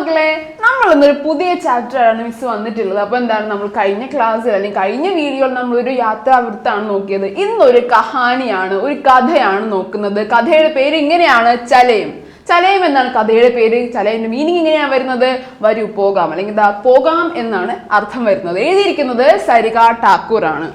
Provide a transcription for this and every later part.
മക്കളെ നമ്മൾ ഇന്നൊരു പുതിയ ചാപ്റ്ററാണ് മിസ് വന്നിട്ടുള്ളത്. അപ്പൊ എന്താണ് നമ്മൾ കഴിഞ്ഞ ക്ലാസ്സിൽ അല്ലെങ്കിൽ കഴിഞ്ഞ വീഡിയോയിൽ നമ്മൾ ഒരു യാത്രാവൃത്താണ് നോക്കിയത്. ഇന്നൊരു കഹാനിയാണ് ഒരു കഥയാണ് നോക്കുന്നത്. കഥയുടെ പേര് ഇങ്ങനെയാണ് ചലയം. ചലയം എന്നാണ് കഥയുടെ പേര്. ചലയന്റെ മീനിങ് എങ്ങനെയാണ് വരുന്നത്? വരൂ പോകാം. അല്ലെങ്കിൽ എന്താ പോകാം എന്നാണ് അർത്ഥം വരുന്നത്. എഴുതിയിരിക്കുന്നത് സരിക ടാക്കൂർ ആണ്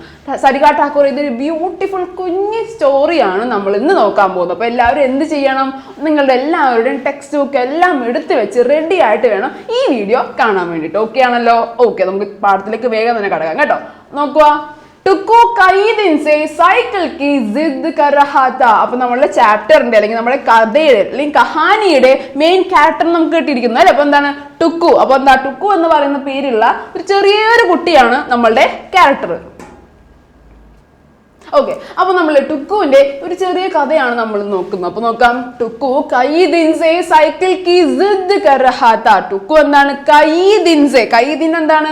സരിക ടാക്കൂർ ഇതൊരു ബ്യൂട്ടിഫുൾ കുഞ്ഞ് സ്റ്റോറിയാണ് നമ്മൾ ഇന്ന് നോക്കാൻ പോകുന്നത്. അപ്പൊ എല്ലാവരും എന്ത് ചെയ്യണം? നിങ്ങളുടെ എല്ലാവരുടെയും ടെക്സ്റ്റ് ബുക്ക് എല്ലാം എടുത്തു വെച്ച് റെഡി ആയിട്ട് വേണം ഈ വീഡിയോ കാണാൻ വേണ്ടിയിട്ട്. ഓക്കെ ആണല്ലോ? ഓക്കെ നമുക്ക് പാഠത്തിലേക്ക് വേഗം തന്നെ കടക്കാം. കേട്ടോ? നോക്കുക ടുക്കു കൈ ദിൻസെ സൈക്കിൾ കി ജിദ് കറഹാത്ത അപ്പൊ നമ്മളുടെ ചാപ്റ്ററിന്റെ അല്ലെങ്കിൽ നമ്മുടെ കഥയുടെ അല്ലെങ്കിൽ കഹാനിയുടെ മെയിൻ ക്യാരക്ടർ നമുക്ക് കിട്ടിയിരിക്കുന്നത് അല്ലെ? അപ്പൊ എന്താണ്? ടുക്കു അപ്പൊ എന്താ? ടുക്കു എന്ന് പറയുന്ന പേരുള്ള ഒരു ചെറിയൊരു കുട്ടിയാണ് നമ്മളുടെ ക്യാരക്ടർ ഓക്കെ അപ്പൊ നമ്മൾ ടുക്കുവിന്റെ ഒരു ചെറിയ കഥയാണ് നമ്മൾ നോക്കുന്നത്. അപ്പൊ നോക്കാം. ടുക്കു കൈ ദിൻസേ സൈക്കിൾ കി ജിദ് കറഹാത്ത ടുക്കു എന്താണ്? കൈ ദിൻസേ കൈ ദിൻ എന്താണ്?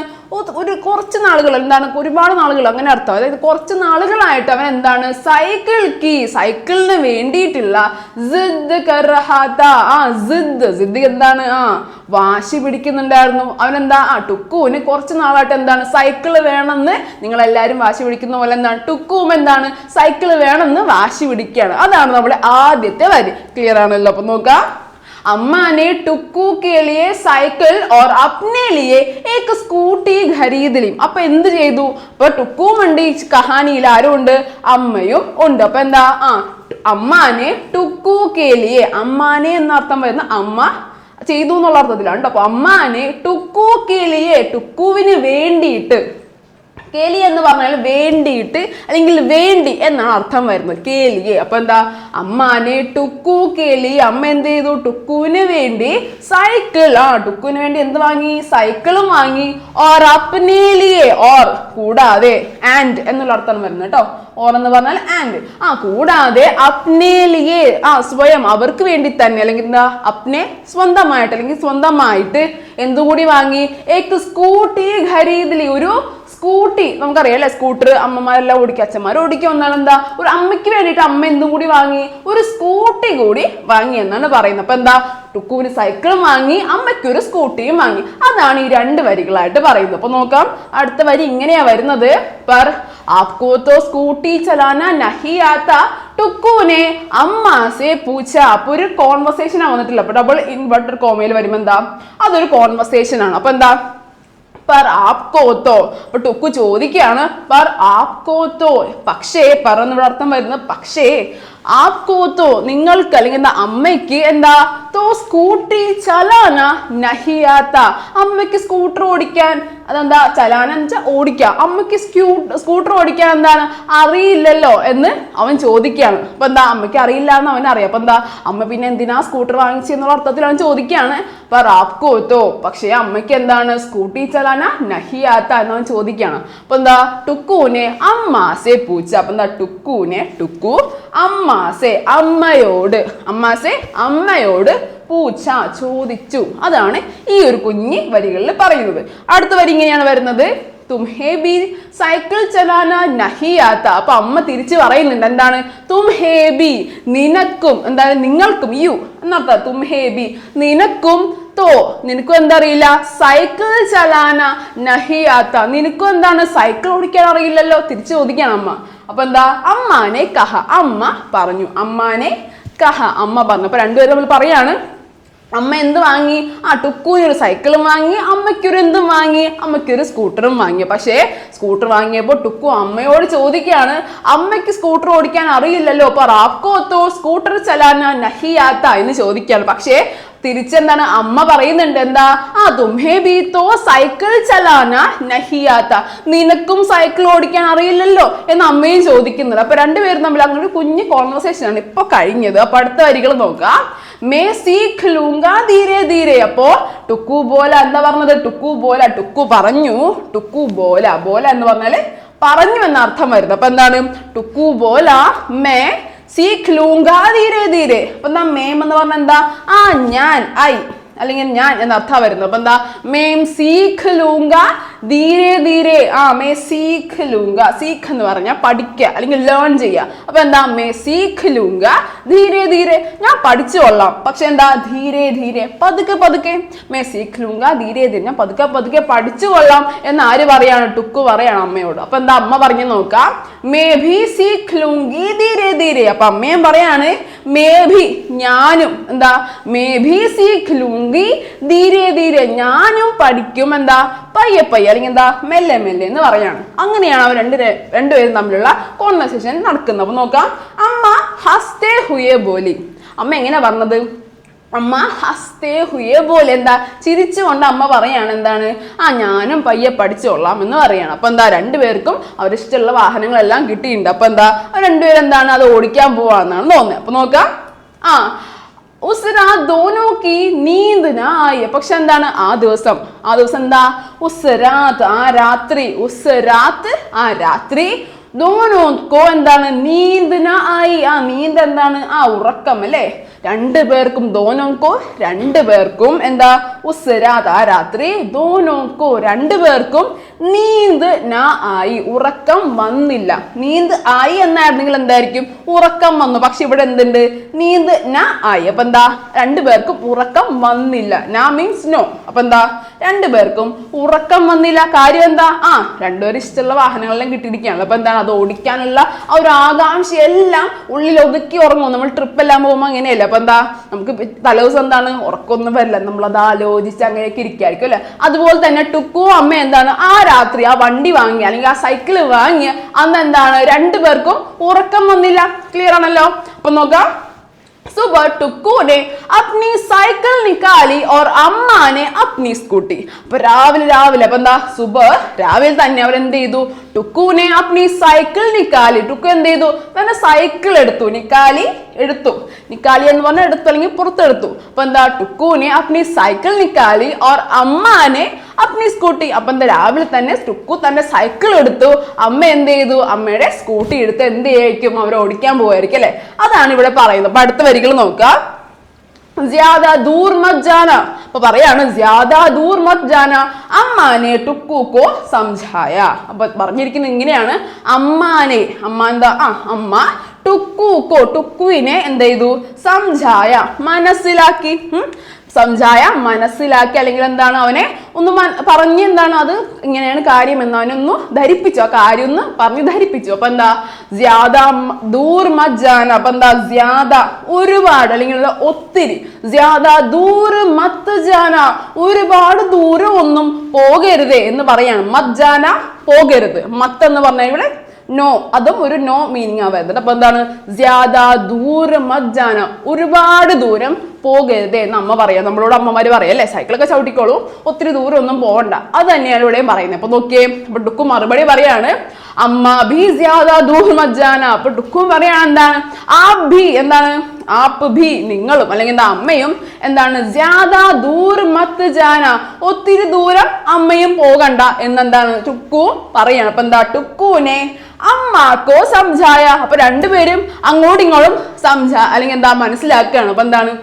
ഒരു കുറച്ച് നാളുകൾ എന്താണ് ഒരുപാട് നാളുകൾ അങ്ങനെ അർത്ഥം. അതായത് കുറച്ച് നാളുകളായിട്ട് അവൻ എന്താണ് സൈക്കിൾ കീ സൈക്കിളിന് വേണ്ടിയിട്ടുള്ള സിദ് കർ ആ സിദ്. സിദ് എന്താണ് ആ വാശി പിടിക്കുന്നുണ്ടായിരുന്നു. അവൻ എന്താ ആ ടുക്കുവിന് കുറച്ച് നാളായിട്ട് എന്താണ് സൈക്കിൾ വേണമെന്ന് നിങ്ങൾ എല്ലാവരും വാശി പിടിക്കുന്ന പോലെ എന്താണ് ടുക്കുവും എന്താണ് സൈക്കിൾ വേണമെന്ന് വാശി പിടിക്കുകയാണ്. അതാണ് നമ്മുടെ ആദ്യത്തെ വരി. ക്ലിയർ ആണല്ലോ? അപ്പൊ നോക്കാം. अम्मा ने टुक्कू के लिए സൈക്കിൾ ഓർ അപ്നേലിയെ ഏക്ക് സ്കൂട്ടി ഖരീദിലും. അപ്പൊ എന്ത് ചെയ്തു? അപ്പൊ ടുക്കുമുണ്ട് ഈ കഹാനിയിൽ ഉണ്ട് അമ്മയും ഉണ്ട്. അപ്പൊ എന്താ? ആ അമ്മാനെ ടുക്കു കേലിയെ അമ്മാനെ എന്ന അർത്ഥം വരുന്ന അമ്മ ചെയ്തു എന്നുള്ള അർത്ഥത്തിലാണ് കേട്ടോ അപ്പൊ അമ്മാനെ ടുക്കു കേലിയെ ടുക്കുവിന് വേണ്ടിയിട്ട് കേലി എന്ന് പറഞ്ഞാൽ വേണ്ടിയിട്ട് അല്ലെങ്കിൽ വേണ്ടി എന്നാണ് അർത്ഥം വരുന്നത്. കേലിയെ. അപ്പൊ എന്താ? അമ്മാനെ ടുക്കു കേലി. അമ്മ എന്ത് ചെയ്തു? ടുക്കുവിന് വേണ്ടി സൈക്കിൾ ആ. ടുക്കുവിന് വേണ്ടി എന്ത് വാങ്ങി? സൈക്കിളും വാങ്ങി. ഓർ അപ്നേലിയെ. ഓർ കൂടാതെ ആൻഡ് എന്നുള്ള അർത്ഥം വരുന്നത് കേട്ടോ. ഓർ എന്ന് പറഞ്ഞാൽ ആൻഡ് ആ കൂടാതെ അപ്നേലിയെ. ആ സ്വയം അവർക്ക് വേണ്ടി തന്നെ അല്ലെങ്കിൽ എന്താ? അപ്നെ സ്വന്തമായിട്ട് അല്ലെങ്കിൽ സ്വന്തമായിട്ട് എന്തുകൂടി വാങ്ങി? ഏക്ക് സ്കൂട്ടി ഖരീദിലി. ഒരു സ്കൂട്ടി നമുക്കറിയാം അല്ലെ സ്കൂട്ടർ അമ്മമാരെല്ലാം ഓടിക്കും അച്ഛന്മാർ ഓടിക്കും. എന്നാണ് എന്താ? ഒരു അമ്മയ്ക്ക് വേണ്ടിയിട്ട് അമ്മ എന്തും കൂടി വാങ്ങി ഒരു സ്കൂട്ടി കൂടി വാങ്ങി എന്നാണ് പറയുന്നത്. അപ്പൊ എന്താ? ടുക്കുവിന് സൈക്കിളും വാങ്ങി അമ്മയ്ക്ക് ഒരു സ്കൂട്ടിയും വാങ്ങി. അതാണ് ഈ രണ്ട് വരികളായിട്ട് പറയുന്നത്. അപ്പൊ നോക്കാം അടുത്ത വരി ഇങ്ങനെയാ വരുന്നത്. പർ ആപ്കോ തോ സ്കൂട്ടി ചലാന നഹിയാത്ത ടുക്കുവിനെ അമ്മാസെ പൂച്ച. അപ്പൊ ഒരു കോൺവെർസേഷൻ വന്നിട്ടില്ല അപ്പൊ ഡബിൾ ഇൻവെർട്ടർ കോമയിൽ വരുമ്പോ എന്താ? അതൊരു കോൺവെർസേഷൻ ആണ്. അപ്പൊ എന്താ? പർ ആപ്കോത്തോ അപ്പൊ ടുക്കു ചോദിക്കുകയാണ് പർ ആപ്കോത്തോ പക്ഷേ പറ എന്നിവിടെ അർത്ഥം വരുന്നത് പക്ഷേ ആപ്കോത്തോ നിങ്ങൾക്ക് അല്ലെങ്കിൽ അമ്മയ്ക്ക് എന്താ? തോ സ്കൂട്ടി ചലാന നഹിയാത്ത അമ്മയ്ക്ക് സ്കൂട്ടർ ഓടിക്കാൻ അതെന്താ? ചലാന വെച്ചാൽ ഓടിക്കാം. അമ്മയ്ക്ക് സ്കൂട്ടർ ഓടിക്കാൻ എന്താണ്? അറിയില്ലല്ലോ എന്ന് അവൻ ചോദിക്കുകയാണ്. അപ്പൊ എന്താ? അമ്മയ്ക്ക് അറിയില്ല എന്ന് അവൻ അറിയാം. അപ്പൊ എന്താ? അമ്മ പിന്നെ എന്തിനാ സ്കൂട്ടർ വാങ്ങിച്ചെന്നുള്ള അർത്ഥത്തിൽ അവൻ ചോദിക്കുകയാണ്. അപ്പൊ റാപ്കോത്തോ പക്ഷേ അമ്മയ്ക്ക് എന്താണ്? സ്കൂട്ടി ചലാന നഹിയാത്ത എന്ന് അവൻ ചോദിക്കുകയാണ്. അപ്പൊ എന്താ? ടുക്കൂനെ അമ്മാസെ പൂച്ച. അപ്പൊ എന്താ? ടുക്കൂനെ ടുക്കു അമ്മാസെ അമ്മയോട് അമ്മാസെ അമ്മയോട് പൂച്ച ചോദിച്ചു. അതാണ് ഈ ഒരു കുഞ്ഞി വരികളിൽ പറയുന്നത്. അടുത്ത വരി ഇങ്ങനെയാണ് വരുന്നത്. തുംഹേ ബി സൈക്കിൾ ചലാന നഹിയാത്ത. അപ്പൊ അമ്മ തിരിച്ചു പറയുന്നുണ്ട് എന്താണ്? തുംഹേ ബി നിനക്കും എന്താണ് നിങ്ങൾക്കും യു എന്നർത്ഥം തുംഹേ ബി നിനക്കും തോ നിനക്കും എന്താ അറിയില്ല സൈക്കിൾ ചലാന നഹിയാത്ത. നിനക്കും എന്താണ് സൈക്കിൾ ഓടിക്കാൻ അറിയില്ലല്ലോ? തിരിച്ചു ചോദിക്കണം അമ്മ. അപ്പൊ എന്താ? അമ്മാനെ കഹ. അമ്മ പറഞ്ഞു. അമ്മാനെ കഹ. അമ്മ പറഞ്ഞു. അപ്പൊ രണ്ടുപേരും നമ്മൾ പറയാണ്. അമ്മ എന്ത് വാങ്ങി? ആ ടുക്കൂനൊരു സൈക്കിളും വാങ്ങി. അമ്മയ്ക്കൊരു എന്തും വാങ്ങി. അമ്മയ്ക്കൊരു സ്കൂട്ടറും വാങ്ങി. പക്ഷേ സ്കൂട്ടർ വാങ്ങിയപ്പോൾ ടുക്കു അമ്മയോട് ചോദിക്കുകയാണ്. അമ്മയ്ക്ക് സ്കൂട്ടർ ഓടിക്കാൻ അറിയില്ലല്ലോ. അപ്പൊ റാപ്കോത്തോ സ്കൂട്ടർ ചലാന നഹിയാത്ത എന്ന് ചോദിക്കുകയാണ്. പക്ഷേ തിരിച്ചെന്താണ് അമ്മ പറയുന്നുണ്ട്. എന്താ? ആ തുംഹേ ബി തോ സൈക്കിൾ ചലാന നഹിയാത്ത. നിനക്കും സൈക്കിൾ ഓടിക്കാൻ അറിയില്ലല്ലോ? എന്ന് അമ്മയും ചോദിക്കുന്നുണ്ട്. അപ്പൊ രണ്ടുപേരും തമ്മിൽ അങ്ങനെ കുഞ്ഞു കോൺവെർസേഷൻ ആണ് ഇപ്പൊ കഴിഞ്ഞത്. അപ്പൊ അടുത്ത വരികൾ നോക്കാം. മേ സീഖ് ലൂങ്ക ധീരെ ധീരെ. അപ്പോ ടുക്കു ബോല എന്താ പറഞ്ഞത്? ടുക്കു ബോല ടുക്കു പറഞ്ഞു. ടുക്കു ബോല ബോല എന്ന് പറഞ്ഞാൽ പറഞ്ഞു എന്ന അർത്ഥം വരുന്നത്. അപ്പൊ എന്താണ്? ടുക്കു ബോല മേ സീഖ് ലൂങ്കാ ധീരെ ധീരെ. അപ്പൊ എന്താ മേം എന്ന് പറഞ്ഞ എന്താ? ആ ഞാൻ ഐ. അല്ലെങ്കിൽ ഞാൻ എന്ന അർത്ഥം വരുന്നു. അപ്പൊ എന്താ? മേം സീഖ് ലൂങ്ക ധീരെ ധീരെ ആ മേ സീഖ് ലൂങ്ക സീഖ് എന്ന് പറഞ്ഞാൽ പഠിക്കുക അല്ലെങ്കിൽ ലേൺ ചെയ്യുക. അപ്പൊ എന്താ? മേ സീഖ് ലൂങ്ക ധീരെ ധീരെ ഞാൻ പഠിച്ചു കൊള്ളാം. പക്ഷെ എന്താ? ധീരെ ധീരെ പതുക്കെ പതുക്കെ. മേ സീഖ് ലൂങ്ക ധീരെ ധീരെ ഞാൻ പതുക്കെ പതുക്കെ പഠിച്ചു കൊള്ളാം എന്ന് ആര് പറയാണ്? ടുക്കു പറയാണ് അമ്മയോട്. അപ്പൊ എന്താ? അമ്മ പറഞ്ഞു നോക്കാം. മേ ഭി സീഖ് ലൂങ്കി ധീരെ ധീരെ. അപ്പൊ അമ്മയും പറയാണ് മേ ഭി ഞാനും എന്താ? മേ ഭി സീഖ് ലൂങ്കി ധീരെ ധീരെ ഞാനും പഠിക്കും എന്താ? പയ്യെ പയ്യെ. അല്ലെങ്കിൽ എന്താ? മെല്ലെ മെല്ലെ എന്ന് പറയാണ്. അങ്ങനെയാണ് അവർ രണ്ട് രണ്ടുപേരും തമ്മിലുള്ള കോൺവെർസേഷൻ നടക്കുന്നത്. അപ്പൊ നോക്കാം. അമ്മ ഹസ്തേ ഹുയെ ബോലി. അമ്മ എങ്ങനെ പറഞ്ഞത്? അമ്മ ഹസ്തേ ഹുയെ പോലെ എന്താ? ചിരിച്ചുകൊണ്ട് അമ്മ പറയാണ് എന്താണ്? ആ ഞാനും പയ്യെ പഠിച്ചോളാം എന്ന് പറയാണ്. അപ്പൊ എന്താ? രണ്ടുപേർക്കും അവരിഷ്ടമുള്ള വാഹനങ്ങളെല്ലാം കിട്ടിയിട്ടുണ്ട്. അപ്പൊ എന്താ? രണ്ടുപേരെന്താണ്? അത് ഓടിക്കാൻ പോവാന്നാണ് തോന്നുന്നത്. അപ്പൊ നോക്കാം. ആ ഉസ് ദോനോ കി നീന്ത് നായി പക്ഷെ എന്താണ്? ആ ദിവസം. ആ ദിവസം എന്താ? ഉസ് രാത് ആ രാത്രി. ഉസ് രാത് ആ രാത്രി എന്താണ്? നീന്തന ആയി. ആ നീന്ത എന്താണ്? ആ ഉറക്കം അല്ലേ? രണ്ടു പേർക്കും ദോനോക്കോ രണ്ടു പേർക്കും എന്താ? ഉസ്സരാത് ആ രാത്രി. ദോനോക്കോ രണ്ടു പേർക്കും നീന്ത് ന ആയി. ഉറക്കം വന്നില്ല. നീന്ത് ആയി എന്നായിരുന്നെങ്കിൽ എന്തായിരിക്കും? ഉറക്കം വന്നു. പക്ഷെ ഇവിടെ എന്തുണ്ട്? നീന്ത് ന ആയി. അപ്പൊ എന്താ? രണ്ടു പേർക്കും ഉറക്കം വന്നില്ല. ന മീൻസ് നോ അപ്പൊ എന്താ? രണ്ടു പേർക്കും ഉറക്കം വന്നില്ല. കാര്യം എന്താ? ആ രണ്ടുപേരും ഇഷ്ടമുള്ള വാഹനങ്ങളെല്ലാം കിട്ടിയിരിക്കുകയാണല്ലോ. അപ്പൊ എന്താണ്? അത് ഓടിക്കാനുള്ള ആ ഒരു ആകാംക്ഷ എല്ലാം ഉള്ളിൽ ഒതുക്കി ഉറങ്ങും. നമ്മൾ ട്രിപ്പ് എല്ലാം പോകുമ്പോൾ അങ്ങനെയല്ല? അപ്പൊ എന്താ? നമുക്ക് തലേദിവസം എന്താണ്? ഉറക്കൊന്നും വരില്ല. അത് ആലോചിച്ച് അങ്ങനെയൊക്കെ ഇരിക്കായിരിക്കും അല്ലെ? അതുപോലെ തന്നെ ടുക്കു അമ്മ എന്താണ്? ആ രാത്രി ആ വണ്ടി വാങ്ങി അല്ലെങ്കിൽ ആ സൈക്കിൾ വാങ്ങി അന്ന് എന്താണ്? രണ്ടുപേർക്കും ഉറക്കം വന്നില്ല. ക്ലിയർ ആണല്ലോ? അപ്പൊ നോക്കാം. सुबह टुक्कू ने अपनी साइकिल निकाली और अम्मा ने अपनी സ്കൂട്ടി അപ്പൊ രാവിലെ രാവിലെ അപ്പൊ എന്താ സുബ രാവിലെ തന്നെ അവർ എന്ത് ചെയ്തു ടുക്കുനെ അപ്നി സൈക്കിൾ നിക്കാലി ടുക്കു എന്ത് ചെയ്തു തന്നെ സൈക്കിൾ എടുത്തു നിക്കാലി എടുത്തു നിക്കാലി എന്ന് പറഞ്ഞാൽ എടുത്തു അല്ലെങ്കിൽ പുറത്തെടുത്തു അപ്പൊ എന്താ ടുക്കുനെ അപ്നി സൈക്കിൾ നിക്കാലി ഓർ അമ്മാനെ അപ്നി സ്കൂട്ടി അപ്പൊ എന്താ രാവിലെ തന്നെ ടുക്കു തന്റെ സൈക്കിൾ എടുത്തു അമ്മ എന്ത് ചെയ്തു അമ്മയുടെ സ്കൂട്ടി എടുത്ത് എന്ത് ചെയ്യായിരിക്കും അവർ ഓടിക്കാൻ പോവായിരിക്കും അല്ലെ അതാണ് ഇവിടെ പറയുന്നത് അപ്പൊ അടുത്ത വരികൾ നോക്കുക ജ്യാദ ദൂർ മത് ജാന അപ്പൊ പറയാണ് ജ്യാദ ദൂർ മത് ജാന അമ്മാനെ ടുക്കൂക്കോ സംജായ അപ്പൊ പറഞ്ഞിരിക്കുന്നത് ഇങ്ങനെയാണ്। അമ്മാനെ അമ്മ എന്താ? ആ അമ്മ ടുക്കൂക്കോ ടുക്കുവിനെ എന്ത് ചെയ്തു? സംജായ മനസ്സിലാക്കി സംജായ മനസ്സിലാക്കി അല്ലെങ്കിൽ എന്താണ് അവനെ ഒന്ന് പറഞ്ഞ് എന്താണ് അത്? ഇങ്ങനെയാണ് കാര്യം എന്ന് അവനൊന്ന് ധരിപ്പിച്ചു. ആ കാര്യം ഒന്ന് പറഞ്ഞ് ധരിപ്പിച്ചു. അപ്പൊ എന്താ? ജ്യാദ ദൂർമജാന അപ്പൊ എന്താ? ജ്യാദ ഒരുപാട് അല്ലെങ്കിൽ ഒത്തിരി. ജ്യാദ ദൂർ മത്ത് ജാന ഒരുപാട് ദൂരം ഒന്നും പോകരുതേ എന്ന് പറയാണ്. മജ്ജാന പോകരുത്. മത്ത് എന്ന് പറഞ്ഞാൽ ഇവിടെ നോ അതും ഒരു നോ മീനിങ് ആ അപ്പൊ എന്താണ്? ദൂര മജ്ജാന ഒരുപാട് ദൂരം പോകരുത് എന്ന് അമ്മ പറയാം. നമ്മളോട് അമ്മമാര് പറയാം അല്ലേ സൈക്കിളൊക്കെ ചവിട്ടിക്കോളൂ ഒത്തിരി ദൂരം ഒന്നും പോകണ്ട അത് തന്നെയാണ് ഇവിടെയും പറയുന്നത് അപ്പൊ നോക്കിയേ അപ്പൊ ഡുക്കു മറുപടി പറയാണ് അമ്മ ഭീ ജ്യാദ ദൂർ മജ്ജാന. അപ്പൊ ഡുക്കും പറയാണ് എന്താണ്? ആ ഭി എന്താണ്? ആപ്പ് ഭി നിങ്ങളും അല്ലെങ്കിൽ എന്താ അമ്മയും എന്താണ്? ജ്യാദാ ദൂർ മത്ത് ജാന ഒത്തിരി ദൂരം അമ്മയും പോകണ്ട എന്നെന്താണ്? ടുക്കു പറയാണ്. അപ്പൊ എന്താ? ടുക്കുവിനെ അമ്മാക്കോ സംജായ. അപ്പൊ രണ്ടുപേരും അങ്ങോട്ടും ഇങ്ങോട്ടും സംജ അല്ലെങ്കിൽ എന്താ മനസ്സിലാക്കുകയാണ്. അപ്പൊ എന്താണ്?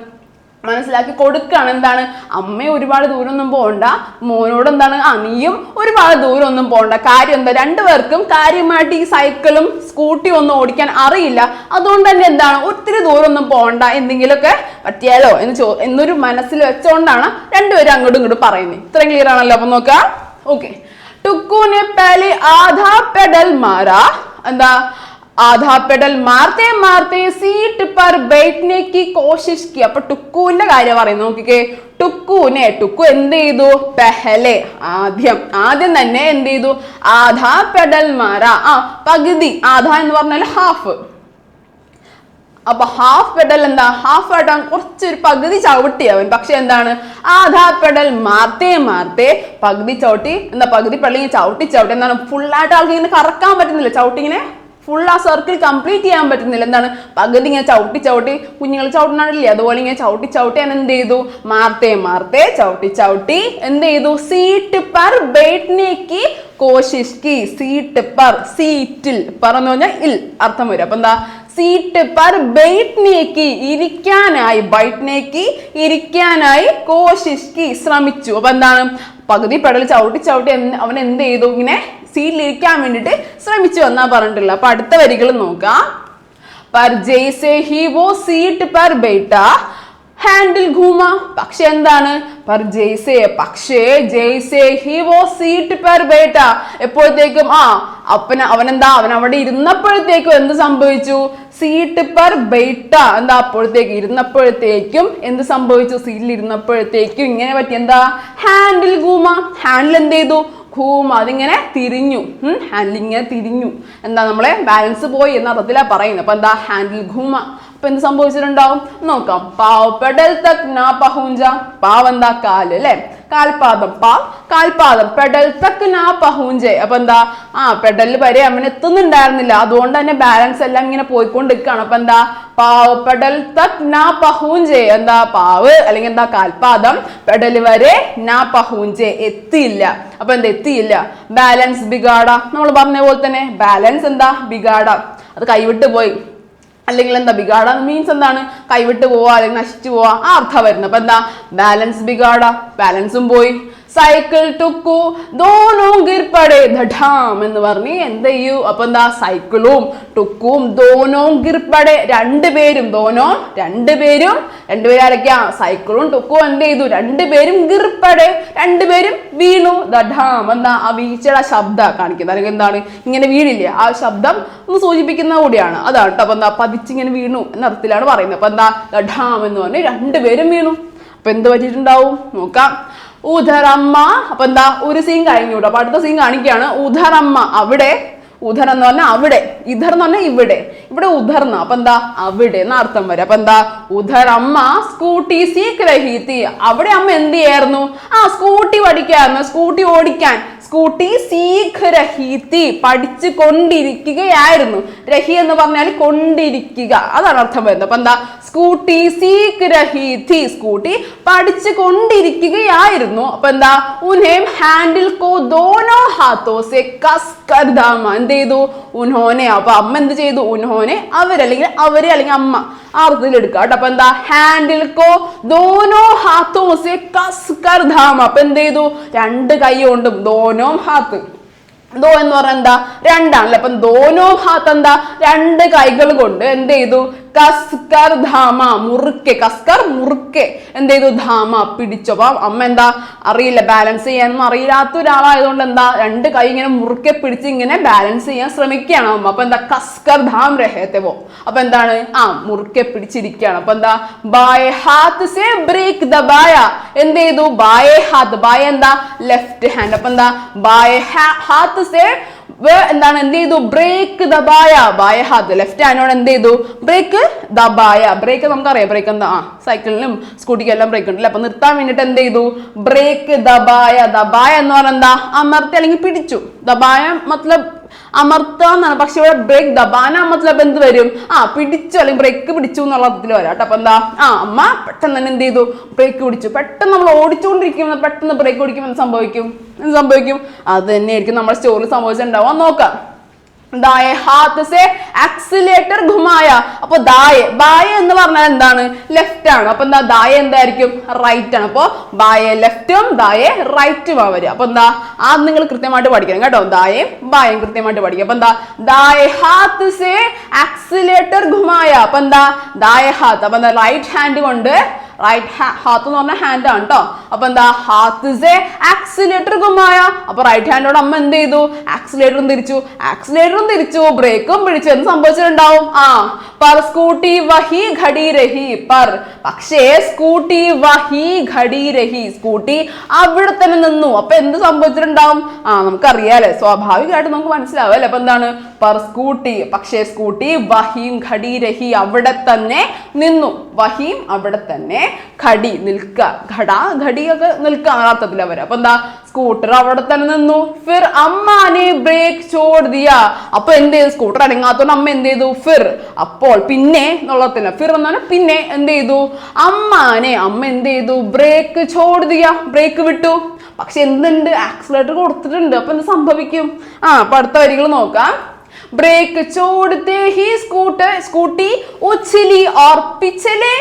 മനസ്സിലാക്കി കൊടുക്കുകയാണ് എന്താണ്? അമ്മ ഒരുപാട് ദൂരമൊന്നും പോകണ്ട മോനോട് എന്താണ്? ആ നീയും ഒരുപാട് ദൂരം ഒന്നും പോകണ്ട കാര്യം എന്താ? രണ്ടുപേർക്കും കാര്യമായിട്ട് ഈ സൈക്കിളും സ്കൂട്ടിയും ഒന്നും ഓടിക്കാൻ അറിയില്ല. അതുകൊണ്ട് തന്നെ എന്താണ്? ഒത്തിരി ദൂരം ഒന്നും പോകണ്ട എന്തെങ്കിലുമൊക്കെ പറ്റിയാലോ എന്ന് ചോ എന്നൊരു മനസ്സിൽ വെച്ചുകൊണ്ടാണ് രണ്ടുപേരും അങ്ങോട്ടും ഇങ്ങോട്ടും പറയുന്നത് ഇത്രയും ക്ലിയർ ആണല്ലോ? അപ്പൊ നോക്കാം. ഓക്കെ ടുക്കുനെ പഹലെ ആധാ പെഡൽ മാറാ എന്താ? ആധാ പെഡൽ മാർത്തെ മാർത്തെ സീറ്റ് പർ बैठने की कोशिश की അപ്പൊ ടുക്കുവിന്റെ കാര്യം പറയുന്നു നോക്കിക്കേ ടുക്കുവിനെ ടുക്കു എന്ത് ചെയ്തു പെഹലെ ആദ്യം ആദ്യം തന്നെ എന്ത് ചെയ്തു ആധാ പെഡൽ മാറ ആ പകുതി ആധാ എന്ന് പറഞ്ഞാൽ ഹാഫ് അപ്പൊ ഹാഫ് പെഡൽ എന്താ ഹാഫ് ആയിട്ടാ കുറച്ചൊരു പകുതി ചവിട്ടി അവൻ പക്ഷെ എന്താണ് ആധാ പെഡൽ മാർത്തേ മാർത്തേ പകുതി ചവിട്ടി എന്താ പകുതി പെടൽ ചവിട്ടി ചവിട്ടി എന്താണ് ഫുള്ളായിട്ട് ആൾക്ക് ഇങ്ങനെ കറക്കാൻ പറ്റുന്നില്ല ചവിട്ടി ഇങ്ങനെ ഫുൾ ആ സർക്കിൾ കംപ്ലീറ്റ് ചെയ്യാൻ പറ്റുന്നില്ല. എന്താണ്? പകുതി ഇങ്ങനെ ചവിട്ടി ചവിട്ടി കുഞ്ഞുങ്ങൾ ചവിട്ടണില്ലേ അതുപോലെ ഇങ്ങനെ ചവിട്ടി ചവിട്ടി ഞാൻ എന്ത് ചെയ്തു? മാർത്തേ മാർത്തേ ചവിട്ടി ചവിട്ടി എന്ത് ചെയ്തു? സീറ്റ് പർ ബേറ്റ്നേക്ക് കോശിഷ്കി സീറ്റ് പർ സീറ്റിൽ പറന്ന് പറഞ്ഞാൽ ഇൽ അർത്ഥം വരും. അപ്പൊ എന്താ? സീറ്റ് പർ ബൈറ്റ്നേക്ക് ഇരിക്കാനായി ബൈറ്റ്നേക്ക് ഇരിക്കാനായി കോശിഷ്കി ശ്രമിച്ചു. അപ്പൊ എന്താണ്? പകുതി പെടൽ ചവിട്ടി ചവിട്ടി അവൻ എന്ത് ചെയ്തു? ഇങ്ങനെ സീറ്റിലിരിക്കാൻ വേണ്ടിട്ട് ശ്രമിച്ചു വന്നാ പറഞ്ഞിട്ടില്ല അപ്പൊ അടുത്ത വരികൾ നോക്കാം. പർ ജയ്സെ ഹി വോ സീറ്റ് പർ ബേട്ട ഹാൻഡിൽ ഘൂമ പക്ഷെ എന്താണ്? പർ ജയ്സെ പക്ഷേ ജയ്സെ ഹി വോ സീറ്റ് പെർ ബേട്ട എപ്പോഴത്തേക്കും? ആ അപ്പന അവനെന്താ? അവൻ അവിടെ ഇരുന്നപ്പോഴത്തേക്കും എന്ത് സംഭവിച്ചു? സീറ്റ് പെർ ബേട്ട എന്താ അപ്പോഴത്തേക്ക്? ഇരുന്നപ്പോഴത്തേക്കും എന്ത് സംഭവിച്ചു? സീറ്റിൽ ഇരുന്നപ്പോഴത്തേക്കും ഇങ്ങനെ പറ്റി. എന്താ? ഹാൻഡിൽ ഘൂമ ഹാൻഡിൽ എന്ത് ചെയ്തു? ഘൂമ അതിങ്ങനെ തിരിഞ്ഞു ഹാൻഡിൽ തിരിഞ്ഞു. എന്താ നമ്മളെ ബാലൻസ് പോയി എന്ന അർത്ഥത്തിലാ പറയുന്നത്. അപ്പൊ എന്താ ഹാൻഡിൽ ഖൂമ അപ്പൊ എന്ത് സംഭവിച്ചിട്ടുണ്ടാവും? നോക്കാം. പാവ് പെഡൽ തക് നാ പഹൂഞ്ച പാവ് എന്താ കാൽ അല്ലെ? കാൽപാദം പാ കാൽപാദം പെഡൽ തക് നാ പഹൂഞ്ചെ അപ്പൊ എന്താ? ആ പെഡൽ വരെ അവൻ എത്തുന്നുണ്ടായിരുന്നില്ല. അതുകൊണ്ട് തന്നെ ബാലൻസ് എല്ലാം ഇങ്ങനെ പോയിക്കൊണ്ടിരിക്കുകയാണ്. അപ്പൊ എന്താ? പാവ് പെഡൽ തക് നാ പഹൂഞ്ചെ എന്താ? പാവ് അല്ലെങ്കിൽ എന്താ? കാൽപാദം. പെഡൽ വരെ നാ പഹൂഞ്ചെ എത്തിയില്ല. അപ്പൊ എന്താ? എത്തിയില്ല. ബാലൻസ് ബിഗാഡ. നമ്മൾ പറഞ്ഞ പോലെ തന്നെ ബാലൻസ് എന്താ? ബിഗാഡ. അത് കൈവിട്ട് പോയി. അല്ലെങ്കിൽ എന്താ ബിഗാഡ? മീൻസ് എന്താണ്? കൈവിട്ട് പോവാ അല്ലെങ്കിൽ നശിച്ചു പോവാ. ആ അർത്ഥം വരുന്നത്. അപ്പൊ എന്താ? ബാലൻസ് ബിഗാഡ. ബാലൻസും പോയി. സൈക്കിൾ ടുക്കു ദോനോ പടേ ധഠാം എന്ന് പറഞ്ഞ് എന്ത് ചെയ്യൂ? അപ്പൊ എന്താ? സൈക്കിളും ടുക്കും ദോനോ ഗിർപ്പടെ രണ്ടുപേരും ദോനോ രണ്ടുപേരും രണ്ടുപേരും ആരൊക്കെയാ? സൈക്കിളും ടുക്കും എന്ത് ചെയ്തു? രണ്ടുപേരും ഗിർപ്പടെ രണ്ടുപേരും വീണു. ദഠാം എന്താ? ആ വീഴ്ചയുടെ ശബ്ദ കാണിക്കുന്നത്. അല്ലെങ്കിൽ എന്താണ്? ഇങ്ങനെ വീണില്ലേ? ആ ശബ്ദം ഒന്ന് സൂചിപ്പിക്കുന്ന കൂടിയാണ്. അതാണ് കേട്ടോ അപ്പൊ എന്താ? പതിച്ചിങ്ങനെ വീണു എന്ന അർത്ഥത്തിലാണ് പറയുന്നത്. അപ്പൊ എന്താ? ദഠാം എന്ന് പറഞ്ഞ് രണ്ടുപേരും വീണു. അപ്പൊ എന്ത് പറ്റിയിട്ടുണ്ടാവും? നോക്കാം. ഉധറമ്മ അപ്പൊ എന്താ? ഒരു സീൻ കഴിഞ്ഞു അപ്പൊ അടുത്ത സീൻ കാണിക്കുകയാണ് ഉദരമ്മ അവിടെ ഉധർ എന്ന് പറഞ്ഞാൽ അവിടെ. ഇധർ എന്ന് പറഞ്ഞാൽ ഇവിടെ. ഇവിടെ ഉധർന്ന. അപ്പൊ എന്താ? അവിടെ എന്ന അർത്ഥം വരും. അപ്പൊ എന്താ? അമ്മ സ്കൂട്ടി സീക്രഹീത്തി അവിടെ അമ്മ എന്ത് ചെയ്യായിരുന്നു? ആ സ്കൂട്ടി പഠിക്കായിരുന്നു. സ്കൂട്ടി ഓടിക്കാൻ. സ്കൂട്ടി സീഖ് രഹീത്തി പഠിച്ചു കൊണ്ടിരിക്കുകയായിരുന്നു. രഹി എന്ന് പറഞ്ഞാൽ കൊണ്ടിരിക്കുക. അതാണ് അർത്ഥം വരുന്നത്. അപ്പൊ എന്താ? സ്കൂട്ടി സീഖ് രഹീത്തി സ്കൂട്ടി പഠിച്ചു കൊണ്ടിരിക്കുകയായിരുന്നു. അപ്പൊ എന്താ? ഉനേം ഹാൻഡിൽ കോ ദോനോ ഹാത്തോ സെ കസ് കർ ധാമ എന്ത് ചെയ്തു? ഉൻഹോനെ അപ്പൊ അമ്മ എന്ത് ചെയ്തു? ഉൻഹോനെ അവരല്ലെങ്കിൽ അവരെ അല്ലെങ്കിൽ അമ്മ. ആ അർത്ഥത്തിൽ എടുക്കുക കേട്ടോ. അപ്പൊ എന്താ? ഹാൻഡിൽ കോ ദോനോ ഹാത്തോ സെ കസ് കർ ധാമ അപ്പൊ എന്ത് ചെയ്തു? രണ്ട് കൈ കൊണ്ടും ഹാത്ത്. ദോ എന്ന് പറഞ്ഞാൽ എന്താ? രണ്ടാണല്ലേ. അപ്പം ദോനോ ഹാത്ത് എന്താ? രണ്ട് കൈകൾ കൊണ്ട് എന്ത് ചെയ്തു? കസ്കർ ധാമ മുറുക്കെ. കസ്കർ മുറുക്കെ. എന്ത് ചെയ്തു? ധാമ പിടിച്ചു. അമ്മ എന്താ? അറിയില്ല ബാലൻസ് ചെയ്യാനൊന്നും അറിയില്ലാത്ത ഒരാളായതുകൊണ്ട് എന്താ? രണ്ട് കൈ ഇങ്ങനെ മുറുക്കെ പിടിച്ച് ഇങ്ങനെ ബാലൻസ് ചെയ്യാൻ ശ്രമിക്കുകയാണ് അമ്മ. അപ്പൊ എന്താ? കസ്കർ ധാം രഹത്തെ പോ അപ്പൊ എന്താണ്? ആ മുറുക്കെ പിടിച്ചിരിക്കുകയാണ്. അപ്പൊ എന്താ? ബായ ഹാത്ത് സേ ബ്രേക്ക് ദബായ എന്ത് ചെയ്തു? ബായ ഹാത്ത്. ബായ എന്താ? ലെഫ്റ്റ് ഹാൻഡ് അപ്പൊ എന്താ? ബായ ഹാത്ത് സേ എന്താണ് എന്ത് ചെയ്തു? ബ്രേക്ക് ദബായ ബായ. ഹാത്ത് ലെഫ്റ്റ് ഹാൻഡോട് എന്ത് ചെയ്തു? ബ്രേക്ക് ദബായ ബ്രേക്ക് നമുക്കറിയാം. ബ്രേക്ക് എന്താ? ആ സൈക്കിളിനും സ്കൂട്ടിക്കും എല്ലാം ബ്രേക്ക് ഉണ്ടല്ലേ? അപ്പൊ നിർത്താൻ വേണ്ടിട്ട് എന്ത് ചെയ്തു? ബ്രേക്ക് ദബായ ദബായ എന്ന് പറഞ്ഞാൽ എന്താ? അമർത്തി അല്ലെങ്കിൽ പിടിച്ചു. ദബായ മത്ലബ് അമർത്തുക എന്നാണ്. പക്ഷെ ഇവിടെ ബ്രേക്ക് ദബാന മത്ലബ് എന്ത് വരും? ആ പിടിച്ചു അല്ലെങ്കിൽ ബ്രേക്ക് പിടിച്ചു എന്നുള്ള അർത്ഥത്തിൽ വരാം കേട്ടോ. അപ്പൊ എന്താ? ആ അമ്മ പെട്ടെന്ന് തന്നെ എന്ത് ചെയ്തു? ബ്രേക്ക് പിടിച്ചു. പെട്ടെന്ന് നമ്മൾ ഓടിച്ചുകൊണ്ടിരിക്കുമ്പോൾ പെട്ടെന്ന് ബ്രേക്ക് പിടിക്കുമ്പോൾ എന്ത് സംഭവിക്കും? എന്ത് സംഭവിക്കും? അത് തന്നെയായിരിക്കും നമ്മുടെ സ്റ്റോറിൽ സംഭവിച്ചിട്ടുണ്ടാവാൻ നോക്കാം. ദായെ ഹാത്ത് സെ ആക്സിലേറ്റർ ഘുമായ അപ്പൊ ദായെ ബായ എന്ന് പറഞ്ഞാൽ എന്താണ്? ലെഫ്റ്റ് ആണ്. അപ്പൊ എന്താ? ദായ എന്തായിരിക്കും? റൈറ്റ് ആണ്. അപ്പൊ ബായ ലെഫ്റ്റും ദായെ റൈറ്റും ആ വരിക. അപ്പൊ എന്താ? ആ നിങ്ങൾ കൃത്യമായിട്ട് പഠിക്കണം കേട്ടോ. ദായയും ബായും കൃത്യമായിട്ട് പഠിക്കുക. അപ്പൊ എന്താ? ദായെ ഹാത്ത് സെ ആക്സിലേറ്റർ ഘുമായ അപ്പൊ എന്താ? ദായ ഹാത്ത് അപ്പൊ എന്താ? റൈറ്റ് ഹാൻഡ് കൊണ്ട് റൈറ്റ് ഹാത്ത് എന്ന് പറഞ്ഞ ഹാൻഡ് ആണ് കേട്ടോ അപ്പൊ എന്താ? ഹാത്ത് ആക്സിലേറ്റർ ഗുമായ അപ്പൊ റൈറ്റ് ഹാൻഡോട് അമ്മ എന്ത് ചെയ്തു? ആക്സിലേറ്ററും തിരിച്ചു. ആക്സിലേറ്ററും തിരിച്ചു. ബ്രേക്കും പിടിച്ചു. എന്ത് സംഭവിച്ചിട്ടുണ്ടാവും? ആ പർ സ്കൂട്ടി വഹി ഘടി രഹി പർ പക്ഷേ സ്കൂട്ടി വഹി ഘടി രഹി സ്കൂട്ടി അവിടെ തന്നെ നിന്നു. അപ്പൊ എന്ത് സംഭവിച്ചിട്ടുണ്ടാവും? ആ നമുക്കറിയാലേ. സ്വാഭാവികമായിട്ട് നമുക്ക് മനസ്സിലാവും അല്ലേ? അപ്പൊ എന്താണ്? പർ സ്കൂട്ടി പക്ഷേ സ്കൂട്ടി വഹീം ഘടി രഹി അവിടെ തന്നെ നിന്നു. വഹീം അവിടെ തന്നെ ഘടി നിൽക്കുക ഘട ഘടിയൊക്കെ നിൽക്കുക ആ അർത്ഥത്തിലാ വരാം അപ്പൊ എന്താ സ്കൂട്ടർ അവിടെ തന്നെ നിന്നു ഫിർ അമ്മാനെ ബ്രേക്ക് ചോട് ദിയ അപ്പൊ എന്ത് ചെയ്തു സ്കൂട്ടർ അടങ്ങാത്തോണ്ട് അമ്മ എന്ത് ചെയ്തു ഫിർ അപ്പോൾ പിന്നെ എന്നുള്ളതില്ല ഫിർ എന്ന് പറഞ്ഞാൽ പിന്നെ എന്ത് ചെയ്തു അമ്മാനെ അമ്മ എന്ത് ചെയ്തു ബ്രേക്ക് ചോട് ദിയ ബ്രേക്ക് വിട്ടു പക്ഷെ എന്തുണ്ട് ആക്സിലേറ്റർ കൊടുത്തിട്ടുണ്ട് അപ്പൊ എന്ത് സംഭവിക്കും ആ അപ്പൊ അടുത്ത വരികൾ നോക്കാം ब्रेक छोड़ते ही स्कूटर स्कूटी उछली और पिछले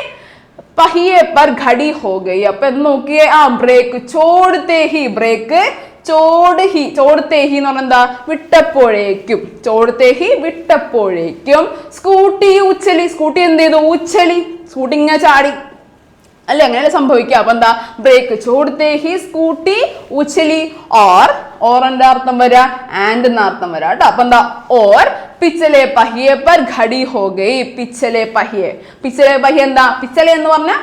पहिए पर घड़ी हो गई അപ്പൊ എന്ത് നോക്കിയേ ആ ബ്രേക്ക് ചോടത്തെ ഹി ബ്രേക്ക് ചോട് ഹി ചോടത്തെ ഹി എന്ന് പറഞ്ഞാൽ എന്താ വിട്ടപ്പോഴേക്കും ചോടത്തെ ഹി വിട്ടപ്പോഴേക്കും സ്കൂട്ടി ഉച്ചലി സ്കൂട്ടി എന്ത് ചെയ്തു ഉച്ചലി സ്കൂട്ടി ഇങ്ങനെ ചാടി അല്ലെ അങ്ങനെയല്ലേ സംഭവിക്കുക? അപ്പൊ എന്താ? ബ്രേക്ക് ചോടുത്തേ ഹി സ്കൂട്ടി ഉച്ചലി ഓർ ഓറിന്റെ അർത്ഥം വരാ ആൻഡ് അർത്ഥം വരാ കേട്ടോ. അപ്പൊ എന്താ? ഓർ പിച്ചലെ പഹിയെ പർ ഘടി ഹോ ഗൈ പിച്ചലെ പഹിയെ. പിച്ചലെ പഹിയ എന്താ? പിച്ചലെ എന്ന് പറഞ്ഞ